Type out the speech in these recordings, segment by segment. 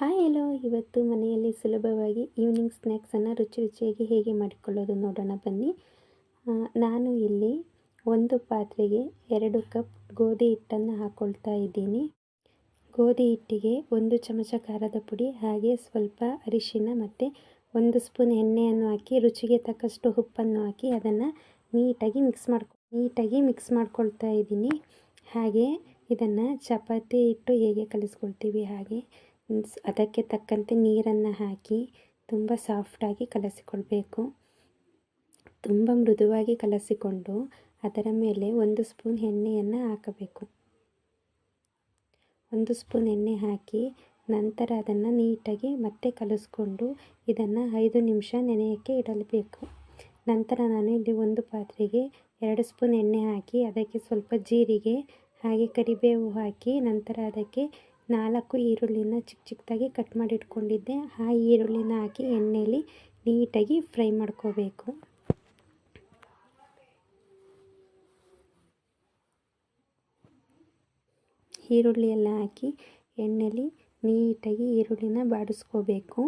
Hi ಎಲ್ಲೋ ಇವತ್ತು ಮನೆಯಲ್ಲಿ ಸುಲಭವಾಗಿ ಈವ್ನಿಂಗ್ ಸ್ನ್ಯಾಕ್ಸನ್ನು ರುಚಿ ರುಚಿಯಾಗಿ ಹೇಗೆ ಮಾಡಿಕೊಳ್ಳೋದು ನೋಡೋಣ ಬನ್ನಿ. ನಾನು ಇಲ್ಲಿ ಒಂದು ಪಾತ್ರೆಗೆ ಎರಡು ಕಪ್ ಗೋಧಿ ಹಿಟ್ಟನ್ನು ಹಾಕ್ಕೊಳ್ತಾ ಇದ್ದೀನಿ. ಗೋಧಿ ಹಿಟ್ಟಿಗೆ ಒಂದು ಚಮಚ ಖಾರದ ಪುಡಿ, ಹಾಗೆ ಸ್ವಲ್ಪ ಅರಿಶಿನ ಮತ್ತು ಒಂದು ಸ್ಪೂನ್ ಎಣ್ಣೆಯನ್ನು ಹಾಕಿ, ರುಚಿಗೆ ತಕ್ಕಷ್ಟು ಉಪ್ಪನ್ನು ಹಾಕಿ ಅದನ್ನು ನೀಟಾಗಿ ಮಿಕ್ಸ್ ಮಾಡ್ಕೊ, ನೀಟಾಗಿ ಮಿಕ್ಸ್ ಮಾಡ್ಕೊಳ್ತಾ ಇದ್ದೀನಿ. ಹಾಗೆ ಇದನ್ನು ಚಪಾತಿ ಹಿಟ್ಟು ಹೇಗೆ ಕಲಿಸ್ಕೊಳ್ತೀವಿ ಹಾಗೆ ಅದಕ್ಕೆ ತಕ್ಕಂತೆ ನೀರನ್ನು ಹಾಕಿ ತುಂಬ ಸಾಫ್ಟಾಗಿ ಕಲಸಿಕೊಳ್ಬೇಕು. ತುಂಬ ಮೃದುವಾಗಿ ಕಲಸಿಕೊಂಡು ಅದರ ಮೇಲೆ ಒಂದು ಸ್ಪೂನ್ ಎಣ್ಣೆಯನ್ನು ಹಾಕಬೇಕು. ಒಂದು ಸ್ಪೂನ್ ಎಣ್ಣೆ ಹಾಕಿ ನಂತರ ಅದನ್ನು ನೀಟಾಗಿ ಮತ್ತೆ ಕಲಸ್ಕೊಂಡು ಇದನ್ನು ಐದು ನಿಮಿಷ ನೆನೆಯೋಕ್ಕೆ ಇಡಲಬೇಕು. ನಂತರ ನಾನು ಇಲ್ಲಿ ಒಂದು ಪಾತ್ರೆಗೆ ಎರಡು ಸ್ಪೂನ್ ಎಣ್ಣೆ ಹಾಕಿ ಅದಕ್ಕೆ ಸ್ವಲ್ಪ ಜೀರಿಗೆ, ಹಾಗೆ ಕರಿಬೇವು ಹಾಕಿ ನಂತರ ಅದಕ್ಕೆ ನಾಲ್ಕು ಈರುಳ್ಳಿನ ಚಿಕ್ಕ ಚಿಕ್ಕದಾಗಿ ಕಟ್ ಮಾಡಿ ಇಟ್ಕೊಂಡಿದ್ದೆ ಆ ಈರುಳ್ಳಿನ ಹಾಕಿ ಎಣ್ಣೆಯಲ್ಲಿ ನೀಟಾಗಿ ಫ್ರೈ ಮಾಡ್ಕೋಬೇಕು. ಈರುಳ್ಳಿ ಎಲ್ಲ ಹಾಕಿ ಎಣ್ಣೆಯಲ್ಲಿ ನೀಟಾಗಿ ಈರುಳ್ಳಿನ ಬಾಡಿಸ್ಕೋಬೇಕು.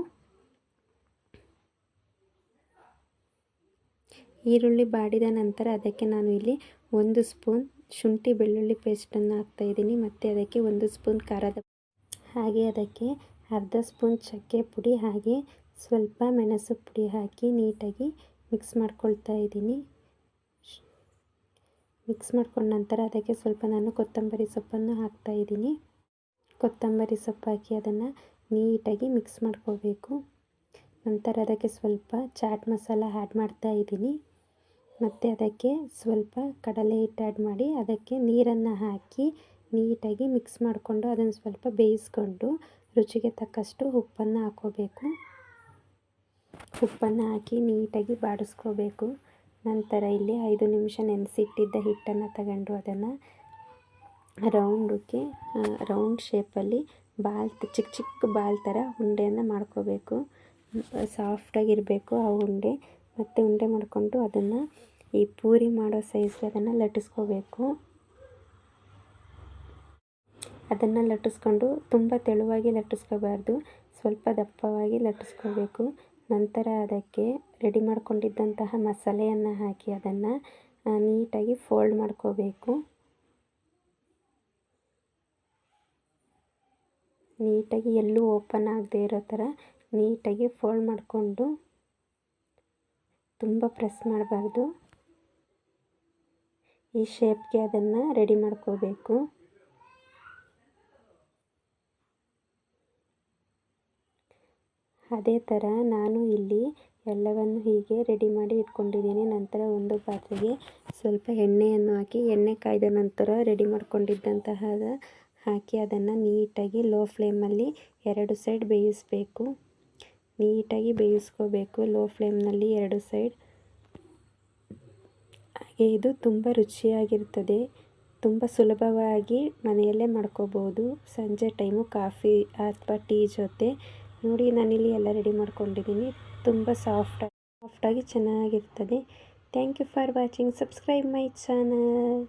ಈರುಳ್ಳಿ ಬಾಡಿದ ನಂತರ ಅದಕ್ಕೆ ನಾನು ಇಲ್ಲಿ ಒಂದು ಸ್ಪೂನ್ ಶುಂಠಿ ಬೆಳ್ಳುಳ್ಳಿ ಪೇಸ್ಟನ್ನು ಹಾಕ್ತಾಯಿದ್ದೀನಿ ಮತ್ತು ಅದಕ್ಕೆ ಒಂದು ಸ್ಪೂನ್ ಖಾರದ ಹಾಗೆ ಅದಕ್ಕೆ ಅರ್ಧ ಸ್ಪೂನ್ ಚಕ್ಕೆ ಪುಡಿ ಹಾಗೆ ಸ್ವಲ್ಪ ಮೆಣಸು ಪುಡಿ ಹಾಕಿ ನೀಟಾಗಿ ಮಿಕ್ಸ್ ಮಾಡ್ಕೊಳ್ತಾ ಇದ್ದೀನಿ. ಮಿಕ್ಸ್ ಮಾಡ್ಕೊಂಡ ನಂತರ ಅದಕ್ಕೆ ಸ್ವಲ್ಪ ನಾನು ಕೊತ್ತಂಬರಿ ಸೊಪ್ಪನ್ನು ಹಾಕ್ತಾ ಇದ್ದೀನಿ. ಕೊತ್ತಂಬರಿ ಸೊಪ್ಪು ಹಾಕಿ ಅದನ್ನು ನೀಟಾಗಿ ಮಿಕ್ಸ್ ಮಾಡ್ಕೋಬೇಕು. ನಂತರ ಅದಕ್ಕೆ ಸ್ವಲ್ಪ ಚಾಟ್ ಮಸಾಲ ಆ್ಯಡ್ ಮಾಡ್ತಾ ಇದ್ದೀನಿ. ಮತ್ತು ಅದಕ್ಕೆ ಸ್ವಲ್ಪ ಕಡಲೆ ಹಿಟ್ಟು ಆ್ಯಡ್ ಮಾಡಿ ಅದಕ್ಕೆ ನೀರನ್ನು ಹಾಕಿ ನೀಟಾಗಿ ಮಿಕ್ಸ್ ಮಾಡಿಕೊಂಡು ಅದನ್ನು ಸ್ವಲ್ಪ ಬೇಯಿಸ್ಕೊಂಡು ರುಚಿಗೆ ತಕ್ಕಷ್ಟು ಉಪ್ಪನ್ನು ಹಾಕೋಬೇಕು. ಉಪ್ಪನ್ನು ಹಾಕಿ ನೀಟಾಗಿ ಬಾಡಿಸ್ಕೋಬೇಕು. ನಂತರ ಇಲ್ಲಿ ಐದು ನಿಮಿಷ ನೆನೆಸಿಟ್ಟಿದ್ದ ಹಿಟ್ಟನ್ನು ತಗೊಂಡು ಅದನ್ನು ರೌಂಡಕ್ಕೆ ರೌಂಡ್ ಶೇಪಲ್ಲಿ ಬಾಲ್ ಚಿಕ್ಕ ಚಿಕ್ಕ ಬಾಲ್ ಥರ ಉಂಡೆಯನ್ನು ಮಾಡ್ಕೋಬೇಕು. ಸಾಫ್ಟಾಗಿರಬೇಕು ಆ ಉಂಡೆ. ಮತ್ತು ಉಂಡೆ ಮಾಡಿಕೊಂಡು ಅದನ್ನು ಈ ಪೂರಿ ಮಾಡೋ ಸೈಜ್ಗೆ ಅದನ್ನು ಲಟ್ಟಿಸ್ಕೋಬೇಕು. ಅದನ್ನು ಲಟ್ಟಿಸ್ಕೊಂಡು ತುಂಬ ತೆಳುವಾಗಿ ಲಟ್ಟಿಸ್ಕೋಬಾರ್ದು. ಸ್ವಲ್ಪ ದಪ್ಪವಾಗಿ ಲಟ್ಟಿಸ್ಕೋಬೇಕು. ನಂತರ ಅದಕ್ಕೆ ರೆಡಿ ಮಾಡಿಕೊಂಡಿದ್ದಂತಹ ಮಸಾಲೆಯನ್ನು ಹಾಕಿ ಅದನ್ನು ನೀಟಾಗಿ ಫೋಲ್ಡ್ ಮಾಡ್ಕೋಬೇಕು. ನೀಟಾಗಿ ಎಲ್ಲೂ ಓಪನ್ ಆಗದೆ ಇರೋ ಥರ ನೀಟಾಗಿ ಫೋಲ್ಡ್ ಮಾಡಿಕೊಂಡು ತುಂಬ ಪ್ರೆಸ್ ಮಾಡಬಾರ್ದು. ಈ ಶೇಪ್ಗೆ ಅದನ್ನು ರೆಡಿ ಮಾಡ್ಕೋಬೇಕು. ಅದೇ ಥರ ನಾನು ಇಲ್ಲಿ ಎಲ್ಲವನ್ನು ಹೀಗೆ ರೆಡಿ ಮಾಡಿ ಇಟ್ಕೊಂಡಿದ್ದೀನಿ. ನಂತರ ಒಂದು ಪಾತ್ರೆಗೆ ಸ್ವಲ್ಪ ಎಣ್ಣೆಯನ್ನು ಹಾಕಿ, ಎಣ್ಣೆ ಕಾಯ್ದ ನಂತರ ರೆಡಿ ಮಾಡ್ಕೊಂಡಿದ್ದಂತಹ ಹಾಕಿ ಅದನ್ನು ನೀಟಾಗಿ ಲೋ ಫ್ಲೇಮಲ್ಲಿ ಎರಡು ಸೈಡ್ ಬೇಯಿಸಬೇಕು. ನೀಟಾಗಿ ಬೇಯಿಸ್ಕೋಬೇಕು ಲೋ ಫ್ಲೇಮ್ನಲ್ಲಿ ಎರಡು ಸೈಡ್ ಹಾಗೆ ಇದು ತುಂಬ ರುಚಿಯಾಗಿರ್ತದೆ. ತುಂಬ ಸುಲಭವಾಗಿ ಮನೆಯಲ್ಲೇ ಮಾಡ್ಕೋಬೋದು. ಸಂಜೆ ಟೈಮು ಕಾಫಿ ಅಥವಾ ಟೀ ಜೊತೆ ನೋಡಿ, ನಾನಿಲ್ಲಿ ಎಲ್ಲ ರೆಡಿ ಮಾಡ್ಕೊಂಡಿದ್ದೀನಿ. ತುಂಬ ಸಾಫ್ಟ್ ಸಾಫ್ಟಾಗಿ ಚೆನ್ನಾಗಿರ್ತದೆ. Thank you for watching subscribe my channel